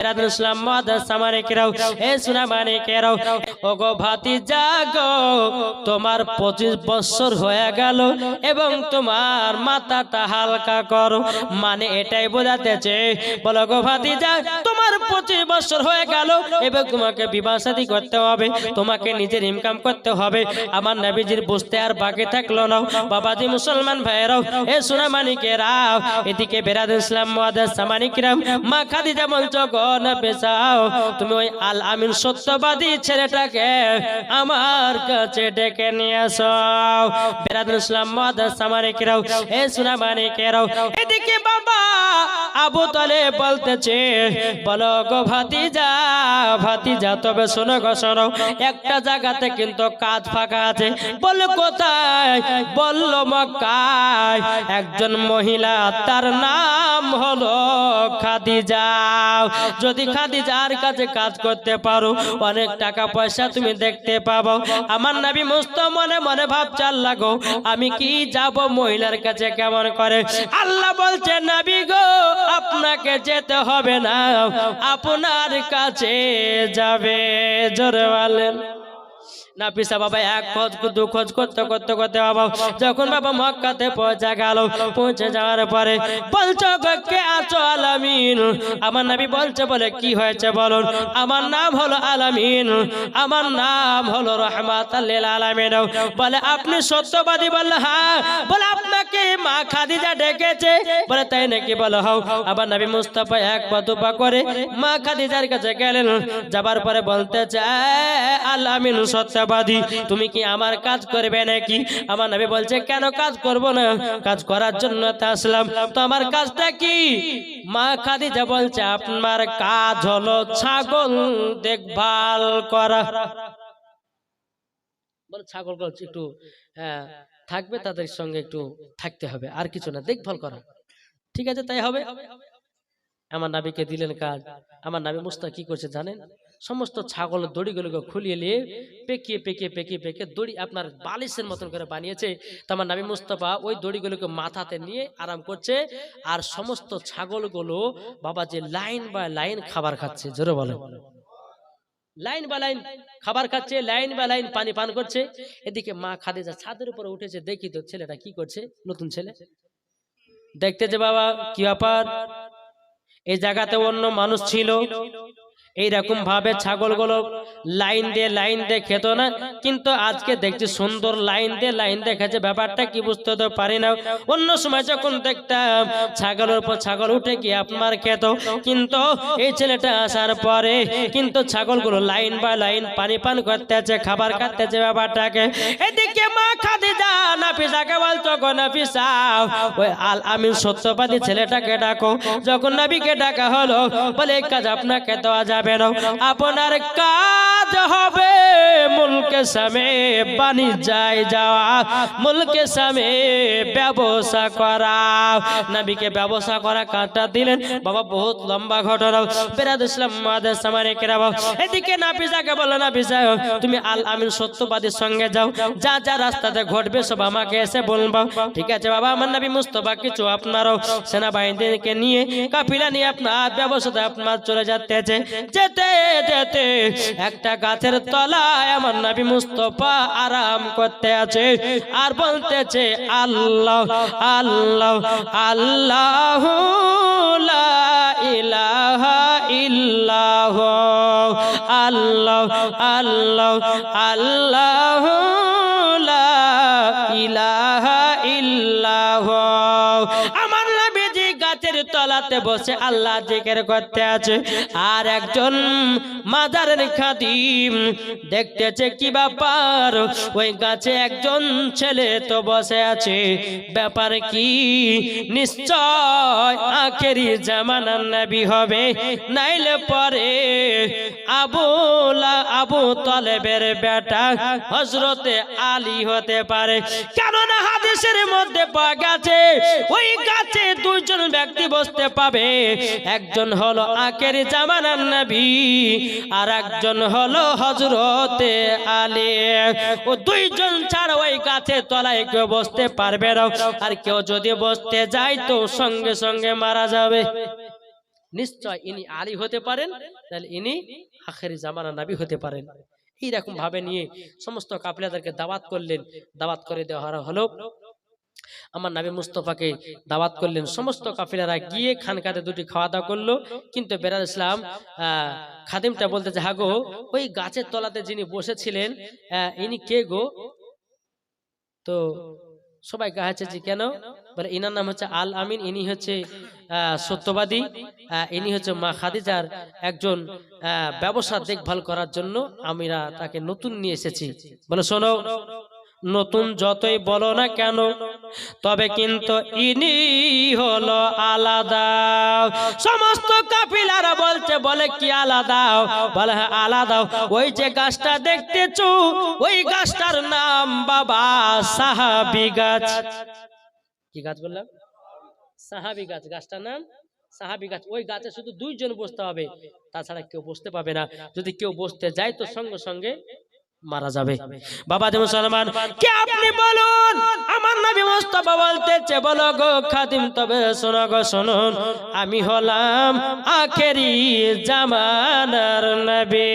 কেরাও কেরাও। পঁচিশ বছর হয়ে গেল এবং তোমার মাথাটা হালকা করো। মানে এটাই বোঝাতেছে বলো গো ভাতি যা তোমার পঁচিশ বছর হয়ে গেল এবং তোমাকে বিবাহ শাদী করতে হবে, তোমাকে নিজের ইনকাম করতে হবে। আমার নবীজির বুঝতে আর বাকি থাকল না। বাবাজি মুসলমান ভাইয়েরাও, এ সুনা মানিকেরাও এদিকে বেরাদ ইসলাম মহাদাস সামানিকরাম মা খাদিজা বলছো গো তুমি ওই আল আমিন সত্যবাদী ছেলেটাকে আমার কাছে ডেকে নিয়ে আসো বেরাদ ইসলাম সামানিকরাও এ সুনা এদিকে বাবা আবু তলে বলতেছে, বলো গো ভাতিজা ভাতিজা, তবে শোনো গো, শোনো। একটা জায়গাতে কিন্তু কাজ ফাঁকা আছে। বল কোথায়? বলল মক্কায়। একজন মহিলা, তার নাম হলো খাদিজা। যদি খাদিজার কাছে কাজ করতে পারো, অনেক টাকা পয়সা তুমি দেখতে পাবো। আমার নাবি মস্ত মনে মনে ভাব চাল লাগো আমি কি যাব মহিলার কাছে কেমন করে? আল্লাহ বলছে, নাবি গো, আপনাকে যেতে হবে না, আপনার কাছে যাবে। জোরে বলেন। এক খোঁজ দু খোঁজ করতে করতে করতে বাবা, যখন বাবা পৌঁছে পৌঁছে পরে বলছো কে আছো আমার নাবি বলছে, বলে, কি হয়েছে বলুন? আমার নাম হলো আলামিন। আমার নাম হলো রহমাত আলামিন। বলে, আপনি সত্যবাদী বললে হ্যাঁ। বলে আপনাকে মা খাদিজা ডেকেছে। বলে, তাই নাকি বলো, হও, আবার নবী মুস্তাফা এক করে মা খাদিজার কাছে গেলেন। যাবার পরে বলতে সত্যবাদী, তুমি কি আমার কাজ করবে নাকি? আমার নবী বলছে, কেন কাজ করব না? কাজ করার জন্য আসলাম। তো আমার কাজটা কি? মা খাদিজা বলছে, আপনার কাজ হলো ছাগল দেখভাল করা। বলে ছাগল একটু হ্যাঁ থাকবে তাদের সঙ্গে একটু থাকতে হবে আর কিছু না দেখভাল করা। ঠিক আছে তাই হবে? আমার নাবিকে দিলেন কাজ। আমার নাবি মুস্তা কি করছে জানেন? সমস্ত ছাগলের দড়িগুলোকে খুলিয়ে নিয়ে পেকিয়ে পেকিয়ে পেকিয়ে পেকিয়ে দড়ি আপনার বালিশের মতন করে বানিয়েছে। তো আমার নাবি মুস্তফা ওই দড়িগুলোকে মাথাতে নিয়ে আরাম করছে। আর সমস্ত ছাগলগুলো বাবা যে লাইন বা লাইন খাবার খাচ্ছে জোরে বলে লাইন বা লাইন খাবার খাচ্ছে, লাইন বা লাইন পানি পান করছে। এদিকে মা খাদিজা ছাদের উপরে উঠেছে, দেখি তো ছেলেটা কি করছে, নতুন ছেলে। দেখতে যে বাবা, কি ব্যাপার? এই জায়গাতে অন্য মানুষ ছিল। এইরকম ভাবে ছাগলগুলো লাইন দিয়ে লাইন দিয়ে খেত না কিন্তু আজকে দেখছি সুন্দর লাইন দিয়ে লাইন দিয়ে খেছে ব্যাপারটা কি বুঝতে তো পারি না অন্য সময় যখন দেখতাম ছাগলের উপর ছাগল উঠে কি আপনার খেত কিন্তু এই ছেলেটা আসার পরে কিন্তু ছাগলগুলো লাইন বা লাইন পানি পান করতে আছে খাবার খাচ্ছে ব্যাপারটাকে। এদিকে মা খাদি যা নাফিসাকে বলতো গো নাফিসা ওই আল আমিন সত্যবাদী ছেলেটাকে ডাকো যখন নবীকে ডাকা হলো বলে এই কাজ আপনাকে দেওয়া যাবে না। আপনার কাজ হবে তুমি আল আমিন সত্যবাদীর সঙ্গে যাও। যা যা রাস্তাতে ঘটবে, সব আমাকে এসে বলব। ঠিক আছে বাবা, আমার নবী মুস্তফা কিছু আপনারও সেনাবাহিনীকে নিয়ে, কাফিলা নিয়ে আপনার ব্যবসাতে আপনার চলে যাচ্ছে যেতে যেতে একটা গাছের তলায় আমার নবী মুস্তফা আরাম করতে আছে আর বলতেছে, আল্লাহ আল্লাহ আল্লাহ লা ইলাহা ইল্লাহ, আল্লাহ আল্লাহ আল্লাহ লা ইলাহা গাছের তলাতে বসে আল্লাহ জিকির করতে আছে। আর একজন মাজারের খাদিম দেখতেছে কি ব্যাপার? ওই গাছে একজন ছেলে তো বসে আছে। ব্যাপার কি? নিশ্চয় আখেরি জামানার নবী হবে। নাইলে পরে আবুলা আবু তলেবের বেটা হজরতে আলী হতে পারে। কেননা হাদিসের মধ্যে পাওয়া গেছে, ওই গাছে দুইজন ব্যক্তি বসতে পাবে। একজন হলো আখের জামানার নবী, আর একজন হলো হজরতে আলী। ও দুইজন ছাড়া ওই গাছে তলায় কেউ বসতে পারবে না। আর কেউ যদি বসতে যায় তো সঙ্গে সঙ্গে মারা যাবে। নিশ্চয় ইনি আলী হতে পারেন, তাহলে ইনি আখেরি জামানা নাবি হতে পারেন। এইরকম ভাবে নিয়ে সমস্ত কাফিলাদেরকে দাওয়াত করলেন। দাওয়াত করে দেওয়া হলো আমার নাবি মুস্তফাকে দাওয়াত করলেন। সমস্ত কাফিলারা গিয়ে খানকাতে দুটি খাওয়া দাওয়া করল। কিন্তু বেরাল ইসলাম খাদিমটা বলতে যে হা গো, ওই গাছের তলাতে যিনি বসেছিলেন ইনি কে গো? তো সবাই গাছে যে কেন? ইনার নাম হচ্ছে আল আমিন, ইনি হচ্ছে সত্যবাদী ইনি হচ্ছে মা খাদিজার একজন ব্যবসা দেখভাল করার জন্য আমরা তাকে নতুন নিয়ে এসেছি। বলে, শোনো, নতুন যতই বলো না কেন তবে কিন্তু ইনি হলো আলাদা। সমস্ত কাপিলারা বলছে, বলে কি আলাদা? বলে হ্যাঁ আলাদা। ওই যে গাছটা দেখতেছো, ওই গাছটার নাম বাবা সাহাবি গাছ। কি গাছ বললাম? সাহাবি গাছ, গাছটার নাম সাহাবি গাছ। ওই গাছে শুধু দুইজন বসতে হবে, তাছাড়া কেউ বসতে পাবে না। যদি কেউ বসতে যায়, তো সঙ্গে সঙ্গে মারা যাবে। বাবা দে মুসলমান, কে আপনি বলুন? আমার নবী মুস্তাফা বলতেছে, বলো গো খাদিম, তবে শোনো গো, শুনুন। আমি হলাম আখেরি জামানার নবী।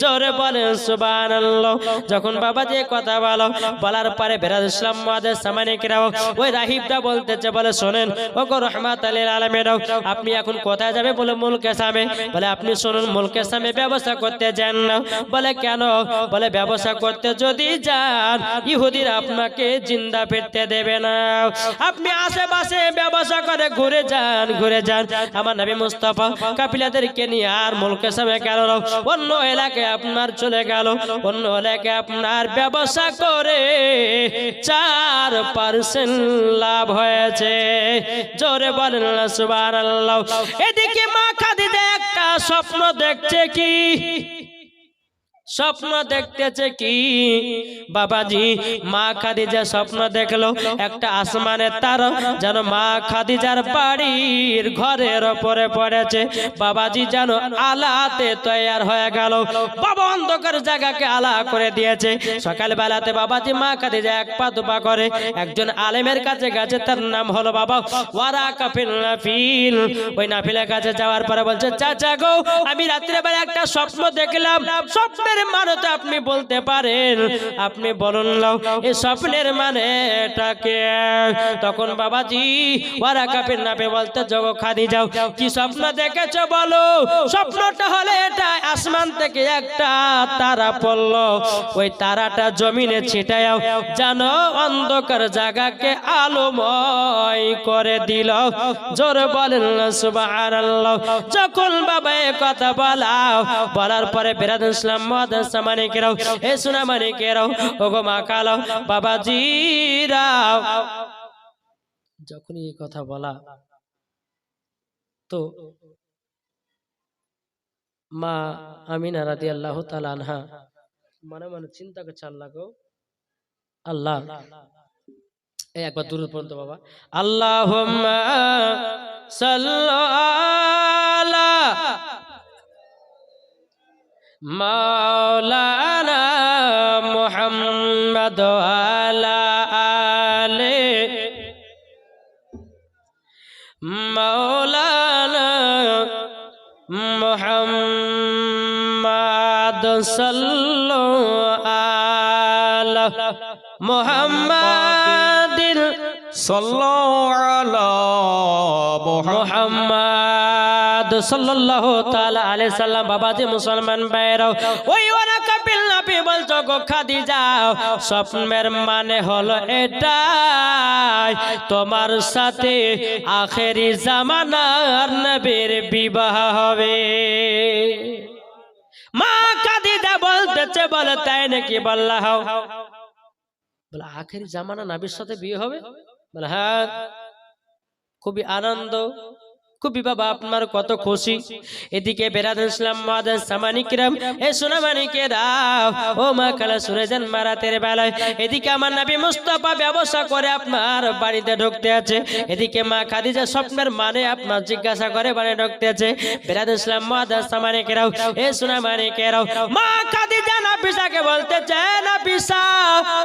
জোরে বলেন, সুবহানাল্লাহ। যখন বাবা যে কথা বলো, বলার পরে বেরাদ ইসলাম মাদের সামানিকরাও ওই রাহিবটা বলতেছে, বলে শোনেন ও গো রহমাত আলীর আলমেরাও আপনি এখন কোথায় যাবে বলে মুলকে সামে? বলে, আপনি শুনুন, মুলকে সামে ব্যবস্থা করতে যান না। বলে, কেন? বলে ব্যবসা করতে যদি যান, ইহুদিরা আপনাকে জিন্দা ফিরতে দেবে না। আপনি আশেপাশে ব্যবসা করে ঘুরে যান ঘুরে যান। আমার নবী মুস্তাফা কাপিলাদেরকে নিয়ে আর মুলকে সামে গেল অন্য এলাকায় আপনার চলে গেল। অন্য এলাকায় আপনার ব্যবসা করে চার পার্সেন্ট লাভ হয়েছে। জোরে বলেন সুবহানাল্লাহ। এদিকে মা খাদিজা একটা স্বপ্ন দেখছে কি? স্বপ্ন দেখতেছে কি? বাবাজি, মা খাদিজা স্বপ্ন দেখল, একটা আসমানের তার যেন মা খাদিজার বাড়ির ঘরের ওপরে পড়েছে। বাবাজি যেন আলাতে তৈয়ার হয়ে গেল, বাবা অন্ধকার জায়গাকে আলা করে দিয়েছে। সকাল বেলাতে বাবাজি, মা খাদিজা এক পা দুপা করে একজন আলেমের কাছে গেছে, তার নাম হলো বাবা ওয়ারা কাফিল নাফিল। ওই নাফিলের কাছে যাওয়ার পরে বলছে, চাচা গো, আমি রাত্রে বেলা একটা স্বপ্ন দেখলাম, স্বপ্নের মানে তো আপনি বলতে পারেন, আপনি বলুন লাও এই স্বপ্নের মানে এটাকে তখন বাবাজি ওরা কাপের নাপে বলতে, জগ খাদি যাও কি স্বপ্ন দেখেছ বলো? স্বপ্নটা হলে এটা, আসমান থেকে একটা তারা পড়ল। ওই তারাটা জমিনে ছিটায়াও জানো অন্ধকার জায়গাকে আলোময় করে দিল। জোর বলেন যখন বাবা কথা বলাও বলার পরে বেরাদ ইসলাম মহাদ সামানিকেরাও এ সোনা মানিকেরাও ওগো মা যখনই এই কথা বলা, তো মা আমিনা রাদি আল্লাহ আনহা মনে মনে চিন্তা করছে, আল্লাহ গো, আল্লাহ, এই একবার দূর পর্যন্ত বাবা আল্লাহ সাল্লা মাওলানা মুহাম্মদ আলা আলে মাওলানা মুহাম্মদ সাল্লু আলা মুহাম্মাদিন মোহাম্মদ খাদিজা, স্বপ্নের মানে হলো এটাই, তোমার সাথে আখেরি জামানার নবীর বিবাহ হবে। মা খাদিজা বলতেছে, বলে, তাই নাকি বললাহ বলে, আখেরি জামানা নাবির সাথে বিয়ে হবে? বলে হ্যাঁ খুবই আনন্দ। খুবই বাবা আপনার কত খুশি। এদিকে বেরাদ ইসলাম মাদান এ ও মা কালা বেলায়। এদিকে আমার ব্যবসা করে আপনার বাড়িতে ঢুকতে আছে। এদিকে মা খাদিজা স্বপ্নের মানে আপনার জিজ্ঞাসা করে ঢুকতে আছে। বেরাদ ইসলাম মাদান এ মা খাদিজা বলতে চায়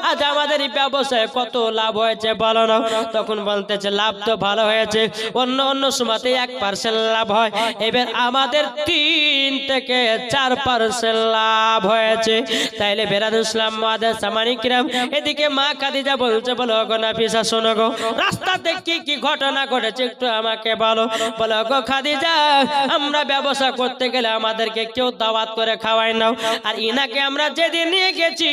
আজ আমাদের ব্যবসায় কত লাভ হয়েছে বলো না। তখন বলতেছে, লাভ তো ভালো হয়েছে। অন্য অন্য সময়তে এক পার্সেন্ট লাভ হয়। এবার আমাদের তিন থেকে চার পার্সেন্ট লাভ হয়েছে। তাইলে বেরাদ ইসলাম মাদের এদিকে মা খাদিজা বলছে, বলো গো নাফিসা শোনো গো রাস্তাতে কি কি ঘটনা ঘটেছে একটু আমাকে বলো। বলো গো খাদিজা, আমরা ব্যবসা করতে গেলে আমাদেরকে কেউ দাওয়াত করে খাওয়াই নাও। আর ইনাকে আমরা যেদিন নিয়ে গেছি,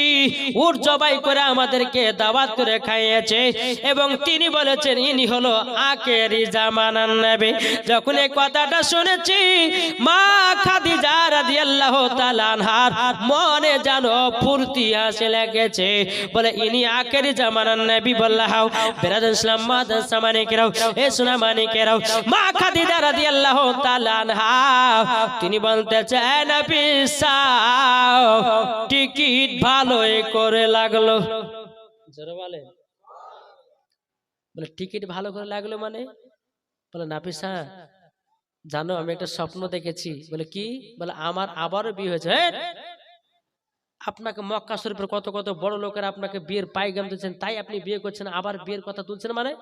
উট জবাই করে আমাদেরকে দাওয়াত করে খাইয়েছে। এবং তিনি বলেছেন, ইনি হলো আকেরি জামানান নেবে। যখন এই কথাটা শুনেছি, মা খাদিজা রাদিয়াল্লাহু তাআলা আনহার মনে জানো ফুর্তি আসে লেগেছে। বলে, ইনি আখের জামানার নবী বল্লাহ। বেরাদ ইসলাম মাদান সামানে কেরাও এ সোনা কেরাও মা খাদিজা রাদিয়াল্লাহু তাআলা আনহা। তিনি বলতে চায় নবী সাও টিকিট ভালোই করে লাগল। বলে, টিকিট ভালো করে লাগল মানে? বলে নাপিসা জানো আমি একটা স্বপ্ন দেখেছি। বলে কি? বলে আমার আবারও বিয়ে হয়েছে। আপনাকে মক্কা শরীফের কত কত বড় লোকেরা আপনাকে বিয়ের পাইগাম দিচ্ছেন তাই আপনি বিয়ে করছেন আবার বিয়ের কথা তুলছেন মানে?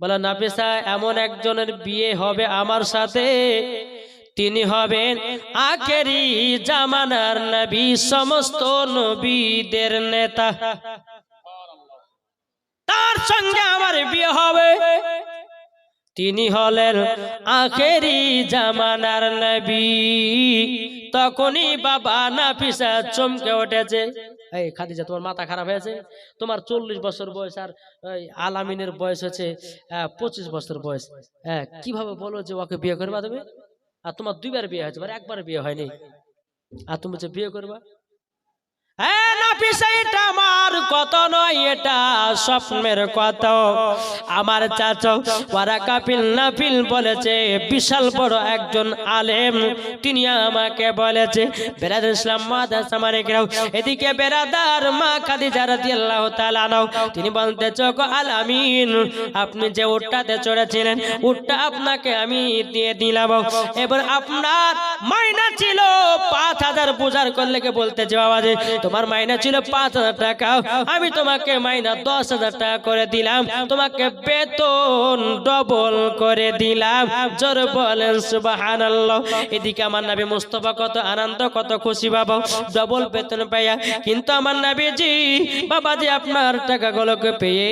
বলে নাফিসা এমন একজনের বিয়ে হবে আমার সাথে। তিনি হবেন আখেরি জামানার নবী সমস্ত নবীদের নেতা। তার সঙ্গে আমার বিয়ে হবে। তিনি হলেন আখেরি জামানার নবী। তখনই বাবা নাফিসা চমকে উঠেছে। এই খাদিজা, তোমার মাথা খারাপ হয়েছে? তোমার চল্লিশ বছর বয়স আর আলামিনের বয়স হচ্ছে পঁচিশ বছর বয়স। হ্যাঁ কীভাবে বলো যে ওকে বিয়ে করবা তুমি? আর তোমার দুইবার বিয়ে হয়েছে মানে একবার বিয়ে হয়নি। আর তুমি বিয়ে করবা? আমার কত নয়, এটা স্বপ্নের আমার ওরা নাফিল বলেছে, বিশাল বড় একজন আলেম, তিনি আমাকে বলেছে ইসলাম গ্রাও এদিকে মা তিনি বলতে, চোখ আলামিন, আপনি যে উটটাতে চড়েছিলেন, উটটা আপনাকে আমি দিয়ে দিলাম। এবার আপনার মাইনা ছিল পাঁচ হাজার, পূজার করলে বলতে যে বাবা যে তোমার মাইনা ছিল পাঁচ হাজার টাকা। আমি তোমাকে মাইনা দশ হাজার টাকা করে দিলাম। তোমাকে বেতন ডবল করে দিলাম। জোর বলেন সুবাহান এদিকে আমার নাবি মুস্তফা কত আনন্দ, কত খুশি বাবা। ডবল বেতন পাইয়া। কিন্তু আমার নাবিজি বাবা যে আপনার টাকাগুলোকে পেয়ে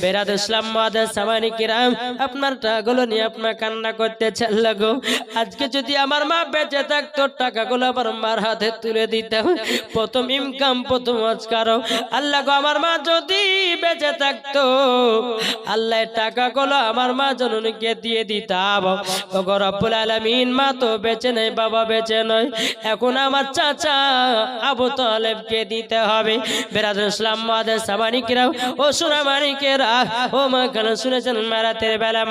বেরাদ ইসলাম মাদের সামানি কিরাম, আপনার টাকাগুলো নিয়ে আপনার কান্না করতে চাল গো আজকে যদি আমার মা বেঁচে থাকতো, টাকাগুলো আমার মার হাতে তুলে দিতাম। প্রথম ইনকাম প্রথম আজকার। আল্লাহ গো, আমার মা যদি বেঁচে থাকতো, আল্লাহ টাকাগুলো আমার মা জননীকে দিয়ে দিতাম। ও গো রব্বুল আলামিন, মা তো বেঁচে নেই, বাবা বেঁচে নয়। এখন আমার চাচা আবু তালেবকে দিতে হবে। বেরাদ ইসলাম মাদের সামানিকেরা ও সুরামানিকেরা, ও মা কেন শুনেছেন মেরাতের বেলা।